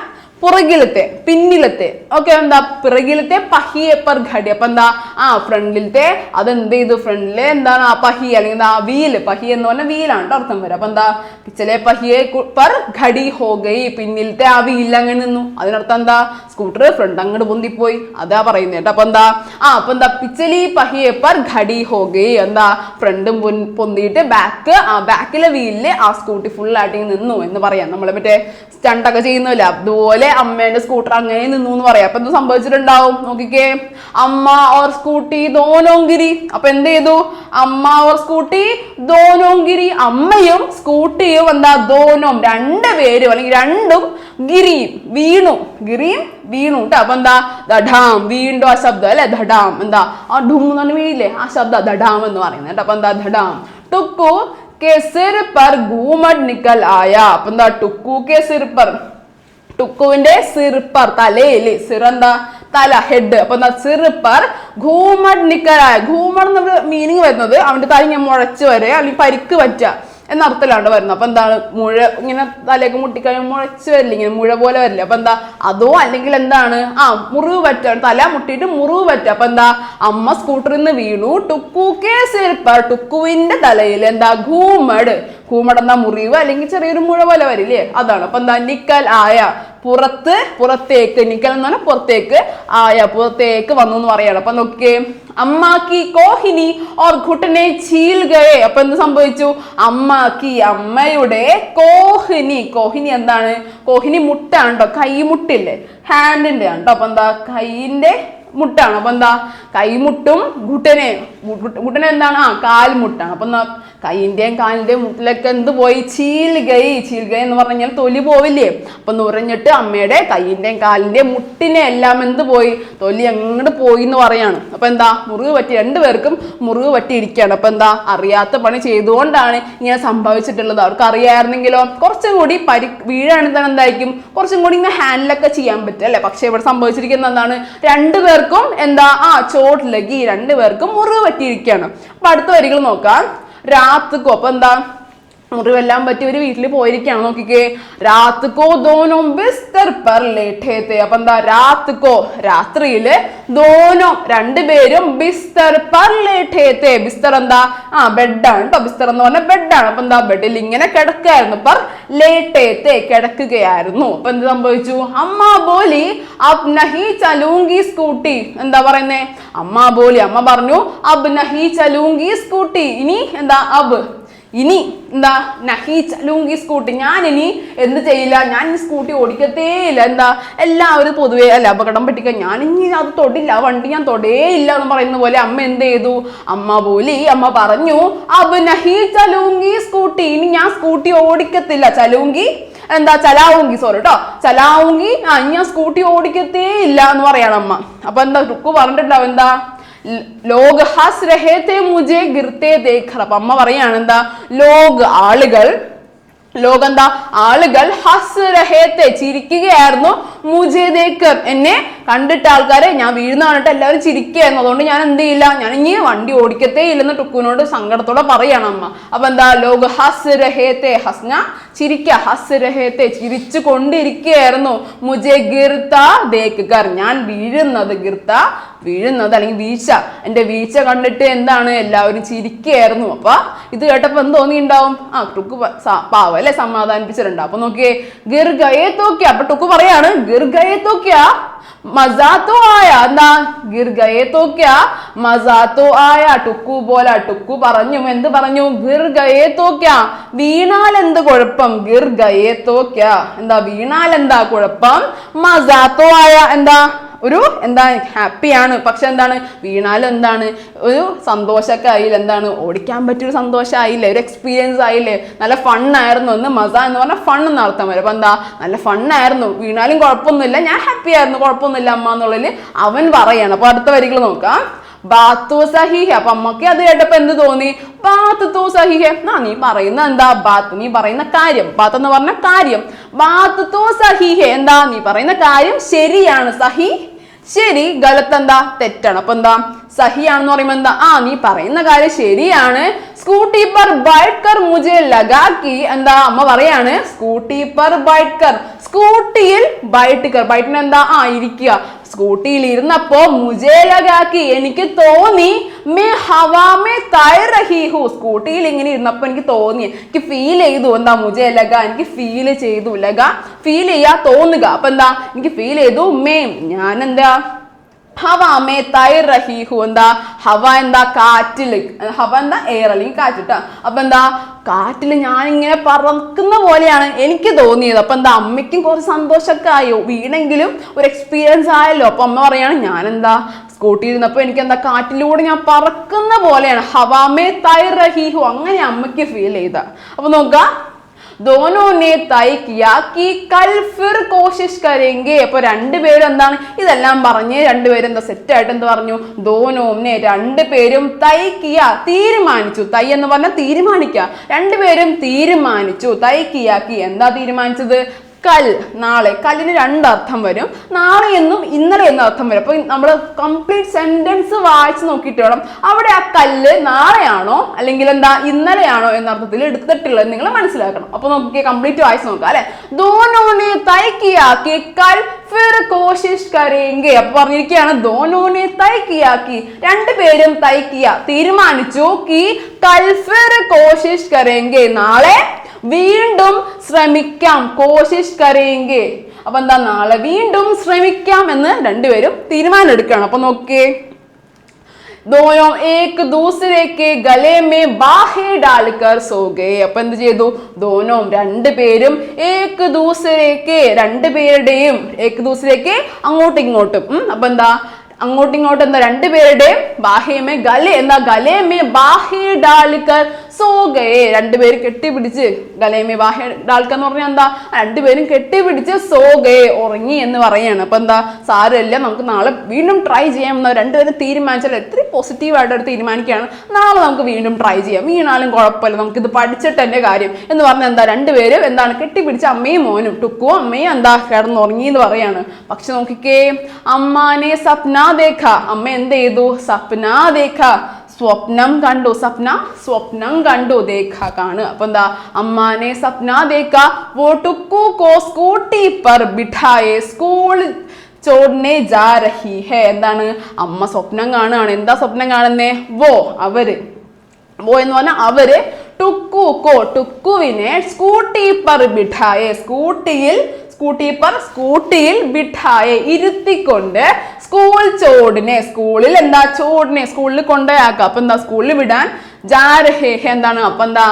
പുറകിലത്തെ പിന്നിലത്തെ ഓക്കെ എന്താ? പിറകിലത്തെ പഹിയെ പർ ഘടി. അപ്പൊ എന്താ? ആ ഫ്രണ്ടിലത്തെ അതെന്ത് ചെയ്തു? ഫ്രണ്ടിലെ എന്താണ്? ആ പഹി അല്ലെങ്കിൽ ആ വീൽ പഹി എന്ന് പറഞ്ഞാൽ വീലാണ് അർത്ഥം വരും. അപ്പൊ എന്താ? പിച്ചലെ പഹിയെ പെർ ഘടി ഹോഗൈ പിന്നിലത്തെ ആ വീൽ അങ്ങനെ നിന്നു. അതിനർത്ഥം എന്താ? സ്കൂട്ടർ ഫ്രണ്ട് അങ്ങോട്ട് പൊന്തിപ്പോയി. അതാ പറയുന്നത് കേട്ടോ അപ്പൊ എന്താ? ആ അപ്പൊ എന്താ? പിച്ചലി പഹിയെ പർ ഘടി ഹോഗൈ എന്താ? ഫ്രണ്ടും പൊന്തിയിട്ട് ബാക്ക് ആ ബാക്കിലെ വീലിൽ ആ സ്കൂട്ടി ഫുൾ ആയിട്ട് നിന്നു എന്ന് പറയാം. നമ്മളെ മറ്റേ സ്റ്റണ്ടൊക്കെ ചെയ്യുന്നില്ല അതുപോലെ അമ്മേന്റെ സ്കൂട്ടർ അങ്ങനെ നിന്നു എന്ന് പറയാം അപ്പൊ എന്ത് സംഭവിച്ചിട്ടുണ്ടാവും നോക്കിക്കേ അമ്മ ഓർ സ്കൂട്ടി ദോനോങ്കിരി അപ്പൊ എന്ത് ചെയ്തു അമ്മ ഓർ സ്കൂട്ടി ദോനോങ്കിരി അമ്മയും സ്കൂട്ടിയും എന്താ ദോനോം രണ്ട് പേരും അല്ലെങ്കിൽ രണ്ടും ഗിരിയും വീണു ഗിരിയും വീണു കേട്ടോ അപ്പൊ എന്താ ദഢാം വീണ്ടും ആ ശബ്ദം അല്ലെ ദഢാം എന്താ ആ ഡും എന്ന് പറഞ്ഞ വീഴില്ലേ ആ ശബ്ദം ദഢാം എന്ന് പറയുന്നത് കേട്ടോ അപ്പൊ എന്താ ദഢാം ടുക്കു के सिर पर घूमट निकल आया അപ്പൊ എന്താ ടുക്കു കെ സിർ പർ ടുക്കുവിന്റെ സിർപ്പർ തലയിൽ സിറന്താ? തല ഹെഡ് അപ്പൊ എന്താ? സിർപ്പർ ഘൂമഡ് നിക്കറായ ഘൂമഡ് എന്നുള്ള മീനിങ് വരുന്നത് അവന്റെ തല ഇങ്ങനെ മുഴച്ചു വരെ അല്ലെങ്കിൽ പരിക്ക് പറ്റുക. എന്ന അർത്ഥത്തിലാണ് വരുന്നത്. അപ്പൊ എന്താണ്? മുഴ ഇങ്ങനെ തലയൊക്കെ മുട്ടിക്കഴിഞ്ഞാൽ മുഴച്ച് വരില്ല? ഇങ്ങനെ മുഴ പോലെ വരില്ല? അപ്പൊ എന്താ? അതോ അല്ലെങ്കിൽ എന്താണ്? ആ മുറിവ് പറ്റ തല മുട്ടിയിട്ട് മുറിവ് പറ്റുക. അപ്പൊ എന്താ? അമ്മ സ്കൂട്ടറിൽ നിന്ന് വീണു. ടുക്കൂക്കേ സിർപ്പർ ടുക്കുവിന്റെ തലയിൽ എന്താ? ഘൂമട്. കൂമടന്ന മുറിവ് അല്ലെങ്കിൽ ചെറിയൊരു മുഴ പോലെ വരില്ലേ? അതാണ്. അപ്പൊ എന്താ? നിക്കൽ ആയ പുറത്ത് പുറത്തേക്ക് നിക്കൽ എന്ന് പറഞ്ഞാൽ പുറത്തേക്ക് ആയ പുറത്തേക്ക് വന്നു എന്ന് പറയാണ് അപ്പൊ നോക്കിയേ അമ്മാക്കി കോഹിനി ഓർ ഘുട്ടനെ ചീൽ ഗയേ. അപ്പൊ എന്ത് സംഭവിച്ചു? അമ്മാക്കി അമ്മയുടെ കോഹിനി. കോഹിനി എന്താണ്? കോഹിനി മുട്ടാണ് കേട്ടോ കൈമുട്ടില്ലേ ഹാൻഡിന്റെ ആണ് കേട്ടോ അപ്പൊ എന്താ? കൈന്റെ മുട്ടാണ്. അപ്പൊ എന്താ? കൈമുട്ടും ഘുട്ടനെ. ഘുട്ടനെ എന്താണ്? ആ കാൽമുട്ടാണ്. അപ്പൊ എന്താ? കൈയിന്റെയും കാലിന്റെയും മുട്ടിലൊക്കെ എന്ത് പോയി? ചീൽകൈ. ചീൽകൈ എന്ന് പറഞ്ഞു കഴിഞ്ഞാൽ തൊലി പോവില്ലേ? അപ്പൊ നുറഞ്ഞിട്ട് അമ്മയുടെ കൈയിന്റെയും കാലിന്റെയും മുട്ടിനെ എല്ലാം എന്ത് പോയി? തൊലി എങ്ങോട്ട് പോയി എന്ന് പറയാണ്. അപ്പൊ എന്താ? മുറിവ് പറ്റി രണ്ടുപേർക്കും മുറിവ് പറ്റി ഇരിക്കുകയാണ് അപ്പൊ എന്താ? അറിയാത്ത പണി ചെയ്തുകൊണ്ടാണ് ഇങ്ങനെ സംഭവിച്ചിട്ടുള്ളത്. അവർക്ക് അറിയാമായിരുന്നെങ്കിലോ കുറച്ചും കൂടി പരി വീഴാണെങ്കിൽ തന്നെ എന്തായിരിക്കും? കുറച്ചും കൂടി ഇങ്ങനെ ഹാൻഡിലൊക്കെ ചെയ്യാൻ പറ്റും അല്ലെ? പക്ഷെ ഇവിടെ സംഭവിച്ചിരിക്കുന്നത് എന്താണ്? രണ്ടുപേർക്കും എന്താ? ആ ചോട്ടിലേക്ക് ഈ രണ്ടുപേർക്കും മുറിവ് പറ്റിയിരിക്കുകയാണ്. അപ്പൊ അടുത്ത വരികൾ നോക്കാം. രാത്രിക്കോ അപ്പൊ എന്താ? മുറിവെല്ലാം പറ്റി ഒരു വീട്ടിൽ പോയിരിക്കുകയാണ്. നോക്കിക്കേ രാത്രിക്കോ ദോനോ ബിസ്തർ പെർ ലേട്ടേത്തെ അപ്പൊ എന്താ രാത്രിക്കോ രാത്രിയിൽ ദോനോ രണ്ടുപേരും ബിസ്തർ പെർ ലേഠേത്തെ ബിസ്തർ എന്താ? ആ ബെഡാണ് കേട്ടോ ബിസ്തർ എന്ന് പറഞ്ഞ ബെഡാണ്. അപ്പൊ എന്താ ബെഡിൽ ഇങ്ങനെ കിടക്കായിരുന്നു. പെർ ലേട്ടേത്തെ കിടക്കുകയായിരുന്നു. അപ്പൊ എന്ത് സംഭവിച്ചു? അമ്മ ബോലി അബ് നഹി ചലൂങ്കി സ്കൂട്ടി. എന്താ പറയുന്നേ? അമ്മ ബോലി. അമ്മ പറഞ്ഞു അബ് നഹി ചലൂങ്കി സ്കൂട്ടി. ഇനി എന്താ അബ്. ഇനി എന്താ? നഹി ചലൂങ്കി സ്കൂട്ടി ഞാൻ ഇനി എന്ത് ചെയ്യില്ല? ഞാൻ ഈ സ്കൂട്ടി ഓടിക്കത്തേ ഇല്ല എന്താ? എല്ലാവരും പൊതുവേ അല്ല അപകടം പറ്റിക്ക ഞാൻ ഇനി അത് തൊടില്ല. വണ്ടി ഞാൻ തൊടേ ഇല്ല എന്ന് പറയുന്ന പോലെ അമ്മ എന്ത് ചെയ്തു? അമ്മ പോലി അമ്മ പറഞ്ഞു അബ് നഹി ചലൂങ്കി സ്കൂട്ടി. ഇനി ഞാൻ സ്കൂട്ടി ഓടിക്കത്തില്ല. ചലൂങ്കി എന്താ? ചലാവുങ്കി സോറി കേട്ടോ ചലാവുങ്കി ആ ഞാൻ സ്കൂട്ടി ഓടിക്കത്തേ ഇല്ല എന്ന് പറയണം അമ്മ. അപ്പൊ എന്താ ടുക്കു പറഞ്ഞിട്ടുണ്ടാവും എന്താ? ലോക് ഹസ് രഹേത്തെ മുജെ ഗിർത്തെ ദേഖർ അപ്പൊ അമ്മ പറയാണ് എന്താ? ലോക ആളുകൾ ലോകന്താ ആളുകൾ ഹസ് രഹേത്തെ ചിരിക്കുകയായിരുന്നു. മുജെ ദേക്കർ എന്നെ കണ്ടിട്ട് ആൾക്കാരെ ഞാൻ വീഴുന്ന കണ്ടിട്ട് എല്ലാവരും ചിരിക്കുകയായിരുന്നു അതുകൊണ്ട് ഞാൻ എന്ത് ചെയ്യില്ല? ഞാൻ ഇനി വണ്ടി ഓടിക്കത്തേ ഇല്ലെന്ന് ടുക്കുവിനോട് സങ്കടത്തോടെ പറയണം അമ്മ. അപ്പൊ എന്താ? ലോക ഹസ് രഹേത്തെ ഹസ്ന ചിരിക്ക ഹസ്രഹത്തെ ചിരിച്ചു കൊണ്ടിരിക്കുകയായിരുന്നു മുജെ ഗിർത്ത ദേക്കർ ഞാൻ വീഴുന്നത് ഗിർത്ത വീഴുന്നത് അല്ലെങ്കിൽ വീഴ്ച. എന്റെ വീഴ്ച കണ്ടിട്ട് എന്താണ് എല്ലാവരും ചിരിക്കുകയായിരുന്നു. അപ്പൊ ഇത് കേട്ടപ്പോ എന്ത് തോന്നിയിട്ടുണ്ടാവും? ആ ടുക്ക് പാവ അല്ലെ? സമാധാനിപ്പിച്ചിട്ടുണ്ടാവും അപ്പൊ നോക്കിയേ ഗിർ ഗയെ തോക്കിയ. അപ്പൊ ടുക്ക് പറയാണ് ഗിർ ഗയെ തോക്കിയ മസാത്തോ ആയ. എന്താ? ഗിർ ഗയെ തോക്കിയ മസാത്തോ ആയ. ടുക്കു പോലെ ടുക്കു പറഞ്ഞു. എന്ത് പറഞ്ഞു? ഗിർ ഗയെ തോക്കിയ. വീണാൽ എന്ത് കുഴപ്പം? ഗിർ ഗയെ ക്യാ എന്താ വീണാൽ എന്താ കുഴപ്പം? മസാത്തോ ആയ എന്താ? ഒരു എന്താ ഹാപ്പിയാണ് പക്ഷെ എന്താണ്? വീണാലും എന്താണ്? ഒരു സന്തോഷമൊക്കെ ആയില്ല. എന്താണ്? ഓടിക്കാൻ പറ്റിയൊരു സന്തോഷമായില്ലേ ഒരു എക്സ്പീരിയൻസ് ആയില്ലേ? നല്ല ഫണ്ണായിരുന്നു ഒന്ന് മസ എന്ന് പറഞ്ഞാൽ ഫൺ എന്ന് അർത്ഥം വരും. അപ്പൊ എന്താ? നല്ല ഫണ്ണായിരുന്നു വീണാലും കുഴപ്പമൊന്നുമില്ല. ഞാൻ ഹാപ്പി ആയിരുന്നു. കുഴപ്പമൊന്നുമില്ല അമ്മ എന്നുള്ളതിൽ അവൻ പറയാണ്. അപ്പൊ അടുത്ത വരികൾ നോക്കാം. ബാത്തു സഹിഹ. അപ്പൊ അമ്മയ്ക്ക് അത് കേട്ടപ്പോ എന്ത് തോന്നി? ബാത്തു സഹിഹ. ആ നീ പറയുന്ന എന്താ? ബാത്ത് നീ പറയുന്ന കാര്യം. ബാത്ത് എന്ന് പറഞ്ഞ കാര്യം. ബാത്തു സഹിഹ എന്താ? നീ പറയുന്ന കാര്യം ശരിയാണ് സഹി. ശരി ഗലത്ത് എന്താ? തെറ്റാണ്. അപ്പൊ എന്താ? സഹിയാണെന്ന് പറയുമ്പോ എന്താ? ആ നീ പറയുന്ന കാര്യം ശരിയാണ്. സ്കൂട്ടി പർ ബൈക്കർ കർ മുജെ ലഗാക്കി. എന്താ? അമ്മ പറയാണ് സ്കൂട്ടി പർ ബൈക്കർ. കർ സ്കൂട്ടിയിൽ ബൈറ്റ് കർ ബൈറ്റിന് എന്താ? ആ ഇരിക്കുക. സ്കൂട്ടിയിൽ ഇരുന്നപ്പോ മുജേലകാക്കി എനിക്ക് തോന്നി മേ ഹവാമേ തായ് റഹി ഹു. സ്കൂട്ടിയിൽ ഇങ്ങനെ ഇരുന്നപ്പോ എനിക്ക് തോന്നി എനിക്ക് ഫീൽ ചെയ്തു എന്താ മുജേലക എനിക്ക് ഫീൽ ചെയ്തു ലഗ ഫീൽ ചെയ്യാ തോന്നുക. അപ്പൊ എന്താ എനിക്ക് ഫീൽ ചെയ്തു മേം ഞാൻ എന്താ ഹവ തൈർ റഹീഹു എന്താ? ഹവ എന്താ കാറ്റിൽ ഹവ എന്താ എയർ അല്ലെങ്കിൽ കാറ്റിട്ടാ. അപ്പൊ എന്താ? കാറ്റിൽ ഇങ്ങനെ പറക്കുന്ന പോലെയാണ് എനിക്ക് തോന്നിയത്. അപ്പൊ എന്താ? അമ്മയ്ക്കും കുറച്ച് സന്തോഷമൊക്കെ ആയോ. വീണെങ്കിലും ഒരു എക്സ്പീരിയൻസ് ആയല്ലോ. അപ്പൊ അമ്മ പറയാണ് ഞാൻ എന്താ സ്കൂട്ടി ഇരുന്നപ്പോ എനിക്ക് എന്താ കാറ്റിലൂടെ ഞാൻ പറക്കുന്ന പോലെയാണ്. ഹവാമേ തൈർ റഹീഹു അങ്ങനെ അമ്മയ്ക്ക് ഫീൽ ചെയ്ത. അപ്പൊ നോക്കാം दोनों ने तय किया कि कल फिर കോശിഷ് കരേങ്കെ അപ്പൊ രണ്ടുപേരും എന്താണ് ഇതെല്ലാം പറഞ്ഞ് രണ്ടുപേരും എന്താ സെറ്റ് ആയിട്ട് എന്ത് പറഞ്ഞു ദോനോനെ രണ്ടുപേരും തൈ കിയ തീരുമാനിച്ചു തൈ എന്ന് പറഞ്ഞാൽ തീരുമാനിക്കുക രണ്ടുപേരും തീരുമാനിച്ചു തൈ കിയാക്കി എന്താ തീരുമാനിച്ചത് കൽ നാളെ. കല്ലിന് രണ്ടർത്ഥം വരും. നാളെ എന്നും ഇന്നലെ എന്നും അർത്ഥം വരും. അപ്പൊ നമ്മൾ കംപ്ലീറ്റ് സെന്റൻസ് വായിച്ച് നോക്കിയിട്ട് വേണം. അവിടെ ആ കല്ല് നാളെയാണോ അല്ലെങ്കിൽ എന്താ ഇന്നലെയാണോ എന്ന അർത്ഥത്തിൽ എടുത്തിട്ടുള്ളത് നിങ്ങൾ മനസ്സിലാക്കണം. അപ്പൊ നമുക്ക് കംപ്ലീറ്റ് വായിച്ച് നോക്കാം അല്ലെ? ദോനോനെ തൈക്കിയാക്കി കൽ ഫിർ കോശിഷ് കരേങ്കെ അപ്പൊ പറഞ്ഞിരിക്കുകയാണ് ദോനോനെ തൈക്കിയാക്കി. രണ്ടുപേരും തൈക്കിയ തീരുമാനിച്ചു കി കൽ ഫിർ കോശിഷ് കരേങ്കെ നാളെ വീണ്ടും ശ്രമിക്കാം. കോശിഷ് കരയെങ്കിൽ. അപ്പൊ എന്താ നാളെ വീണ്ടും ശ്രമിക്കാം എന്ന് രണ്ടുപേരും തീരുമാനം എടുക്കണം അപ്പൊ നോക്കിയേ. ദോയോ ഏക് ദൂസരേക്ക് ഗലേമേ ബാഹേ ഡാൽക്കർ സോഗേ അപ്പൊ എന്ത് ചെയ്തു? ദോനോം രണ്ട് പേരും ഏക് ദൂസരേക്ക് രണ്ട് പേരുടെയും ഏക് ദൂസരേക്ക് അങ്ങോട്ടും ഇങ്ങോട്ടും. ഉം അപ്പൊ എന്താ? അങ്ങോട്ടും ഇങ്ങോട്ടും എന്താ? രണ്ടുപേരുടെയും ബാഹേമേ ഗലേ എന്താ? ഗലേമേ ബാഹേ ഡാൽക്കർ സോ ഗയെ രണ്ടുപേരും കെട്ടിപ്പിടിച്ച്. ഗലേമി ബാഹ്യ ഡാൽക്കർ എന്ന് പറഞ്ഞാൽ എന്താ? രണ്ടുപേരും കെട്ടിപ്പിടിച്ച് സോ ഗയെ ഉറങ്ങി എന്ന് പറയാണ് അപ്പൊ എന്താ? സാരമില്ല നമുക്ക് നാളെ വീണ്ടും ട്രൈ ചെയ്യാം എന്ന് രണ്ടുപേരും തീരുമാനിച്ചാൽ എത്ര പോസിറ്റീവായിട്ട് അവർ തീരുമാനിക്കുകയാണ്. നാളെ നമുക്ക് വീണ്ടും ട്രൈ ചെയ്യാം. വീണാലും കുഴപ്പമില്ല. നമുക്കിത് പഠിച്ചിട്ട് തന്നെ കാര്യം. എന്ന് പറഞ്ഞാൽ എന്താ? രണ്ടുപേരും എന്താണ്? കെട്ടിപ്പിടിച്ച അമ്മയും മോനും ടുക്കു അമ്മയും എന്താ? കിടന്നുറങ്ങി എന്ന് പറയാണ് പക്ഷെ നോക്കിക്കേ അമ്മാനെ സപ്ന ദേഖ. അമ്മ എന്ത് ചെയ്തു? സപ്ന ദേഖ. സ്വപ്നം കണ്ടു സ്വപ്ന സ്വപ്നം കണ്ടു ദേഖ കാണുക. അപ്പൊ എന്താ? അമ്മാനെ സ്വപ്ന ദേഖ വോട്ടുക്കു കോ സ്കൂട്ടി പർ ബിഠായെ സ്കൂൾ ചോടിനെ ജാ രഹി ഹേ. എന്താണ്? അമ്മ സ്വപ്നം കാണുകയാണ്. എന്താ സ്വപ്നം കാണുന്നേ? വോ അവർ. വോ എന്ന് പറഞ്ഞാൽ അവർ. ടുക്കു കോ ടുക്കുവിനെ സ്കൂട്ടി പർ ബിഠായെ സ്കൂട്ടിയിൽ സ്കൂട്ടി. പർ സ്കൂട്ടിയിൽ ബിഠായെ ഇരുത്തിക്കൊണ്ട് സ്കൂൾ ചോടിനെ സ്കൂളിൽ എന്താ ചോടിനെ സ്കൂളിൽ കൊണ്ടുപോയാക്ക അപ്പൊ എന്താ സ്കൂളിൽ വിടാൻ? ജാരഹേ എന്താണ്? അപ്പൊ എന്താ?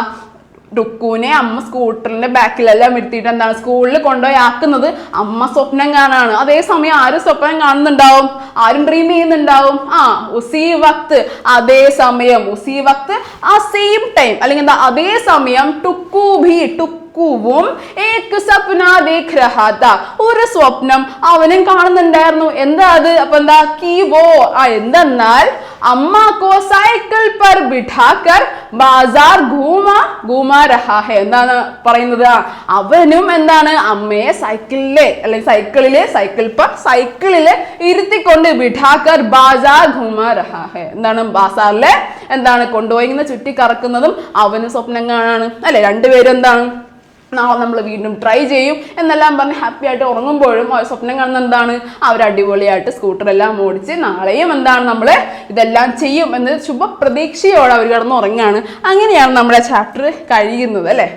ടുക്കൂനെ അമ്മ സ്കൂട്ടറിന്റെ ബാക്കിലെല്ലാം ഇരുത്തിയിട്ട് എന്താണ്? സ്കൂളിൽ കൊണ്ടുപോയി ആക്കുന്നത് അമ്മ സ്വപ്നം കാണാണ്. അതേസമയം ആരും സ്വപ്നം കാണുന്നുണ്ടാവും? ആരും ഡ്രീം ചെയ്യുന്നുണ്ടാവും? ആ ഉസി വക്ത് അതേ സമയം ഉസി വക്ത് ആ സെയിം ടൈം അല്ലെങ്കിൽ എന്താ അതേ സമയം ടുക്കു ഭി ടുക്കുവും ഏക്ക് സപ്ന ദേഖ് രഹാ താ. ഒരു സ്വപ്നം അവനും കാണുന്നുണ്ടായിരുന്നു. എന്താ അത്? അപ്പൊ എന്താ? കീവോ. ആ എന്തെന്നാൽ അമ്മ കോ സൈക്കിൾ പർ ബിഠാക്കർ ബാസാർ ഘൂമ ഘൂമ രഹാ ഹെ എന്താണ് പറയുന്നത്? അവനും എന്താണ്? അമ്മയെ സൈക്കിളിലെ അല്ലെങ്കിൽ സൈക്കിളിലെ സൈക്കിൾ പർ സൈക്കിളിൽ ഇരുത്തിക്കൊണ്ട് ബിഠാക്കർ ബാസാർ ഘൂമ രഹാ ഹെ എന്താണ്? ബാസാറിലെ എന്താണ്? കൊണ്ടുപോയി ഇങ്ങനെ ചുറ്റി കറക്കുന്നതും അവന് സ്വപ്നം കാണാണ്. അല്ലെ? രണ്ടുപേരും എന്താണ്? നാളെ നമ്മൾ വീണ്ടും ട്രൈ ചെയ്യും. എന്നെല്ലാം പറഞ്ഞ് ഹാപ്പി ആയിട്ട് ഉറങ്ങുമ്പോഴും അവർ സ്വപ്നം കാണുന്ന എന്താണ്? അവർ അടിപൊളിയായിട്ട് സ്കൂട്ടർ എല്ലാം ഓടിച്ച് നാളെയും എന്താണ് നമ്മൾ ഇതെല്ലാം ചെയ്യും എന്ന് ശുഭപ്രതീക്ഷയോടെ അവർ കിടന്ന് ഉറങ്ങുകയാണ് അങ്ങനെയാണ് നമ്മുടെ ചാപ്റ്റർ കഴിയുന്നത് അല്ലേ?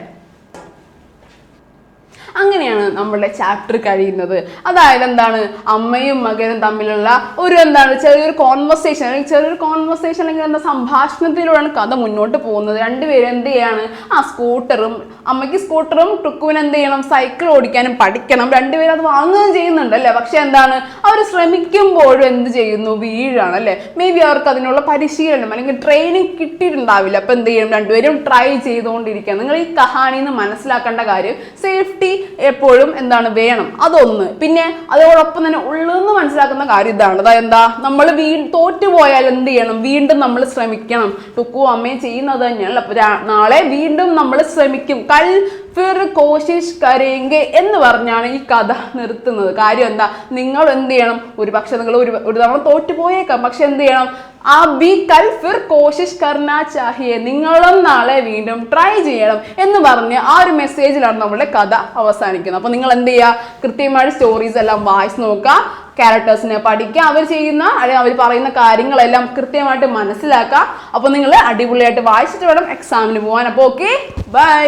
അങ്ങനെയാണ് നമ്മുടെ ചാപ്റ്റർ കഴിയുന്നത്. അതായത് എന്താണ്? അമ്മയും മകനും തമ്മിലുള്ള ഒരു എന്താണ്? ചെറിയൊരു കോൺവെർസേഷൻ അല്ലെങ്കിൽ ചെറിയൊരു കോൺവെർസേഷൻ അല്ലെങ്കിൽ എന്താ സംഭാഷണത്തിലൂടെയാണ് കഥ മുന്നോട്ട് പോകുന്നത്. രണ്ടുപേരും എന്ത് ചെയ്യാണ്? ആ സ്കൂട്ടറും അമ്മയ്ക്ക് സ്കൂട്ടറും ടുക്കുവിന് എന്ത് ചെയ്യണം? സൈക്കിൾ ഓടിക്കാനും പഠിക്കണം. രണ്ടുപേരും അത് വാങ്ങുകയും ചെയ്യുന്നുണ്ട് അല്ലേ? പക്ഷെ എന്താണ്? അവർ ശ്രമിക്കുമ്പോഴും എന്ത് ചെയ്യുന്നു? വീഴാണ് അല്ലേ? മേ ബി അവർക്ക് അതിനുള്ള പരിശീലനം അല്ലെങ്കിൽ ട്രെയിനിങ് കിട്ടിയിട്ടുണ്ടാവില്ല. അപ്പൊ എന്ത് ചെയ്യണം രണ്ടുപേരും ട്രൈ ചെയ്തുകൊണ്ടിരിക്കുക നിങ്ങൾ ഈ കഹാനിന്ന് മനസ്സിലാക്കേണ്ട കാര്യം സേഫ്റ്റി എപ്പോഴും എന്താണ് വേണം. അതൊന്ന്. പിന്നെ അതോടൊപ്പം തന്നെ ഉള്ളെന്ന് മനസ്സിലാക്കുന്ന കാര്യം ഇതാണ്. അതായത് എന്താ? നമ്മൾ വീ തോറ്റുപോയാൽ എന്ത് ചെയ്യണം? വീണ്ടും നമ്മൾ ശ്രമിക്കണം. ടുക്കു അമ്മയും ചെയ്യുന്നത് തന്നെയാണ് അപ്പൊ നാളെ വീണ്ടും നമ്മൾ ശ്രമിക്കും. കൽ ഫിർ കോശിഷ് കരേങ്കെ എന്ന് പറഞ്ഞാണ് ഈ കഥ നിർത്തുന്നത്. കാര്യം എന്താ? നിങ്ങൾ എന്ത് ചെയ്യണം? ഒരു പക്ഷെ നിങ്ങൾ ഒരു ഒരു തവണ തോറ്റുപോയേക്കാം പക്ഷെ എന്ത് ചെയ്യണം? ആ ബി കൽ ഫിർ കോശിഷ് കർണ ചാഹിയെ നിങ്ങളും നാളെ വീണ്ടും ട്രൈ ചെയ്യണം എന്ന് പറഞ്ഞ് ആ ഒരു മെസ്സേജിലാണ് നമ്മുടെ കഥ അവസാനിക്കുന്നത്. അപ്പൊ നിങ്ങൾ എന്ത് ചെയ്യുക കൃത്യമായിട്ട് സ്റ്റോറീസ് എല്ലാം വായിച്ച് നോക്കുക. ക്യാരക്ടേഴ്സിനെ പഠിക്കുക. അവർ ചെയ്യുന്ന അല്ലെങ്കിൽ അവർ പറയുന്ന കാര്യങ്ങളെല്ലാം കൃത്യമായിട്ട് മനസ്സിലാക്കുക. അപ്പോൾ നിങ്ങൾ അടിപൊളിയായിട്ട് വായിച്ചിട്ട് വേണം എക്സാമിന് പോകാൻ. അപ്പോൾ ഓക്കെ ബൈ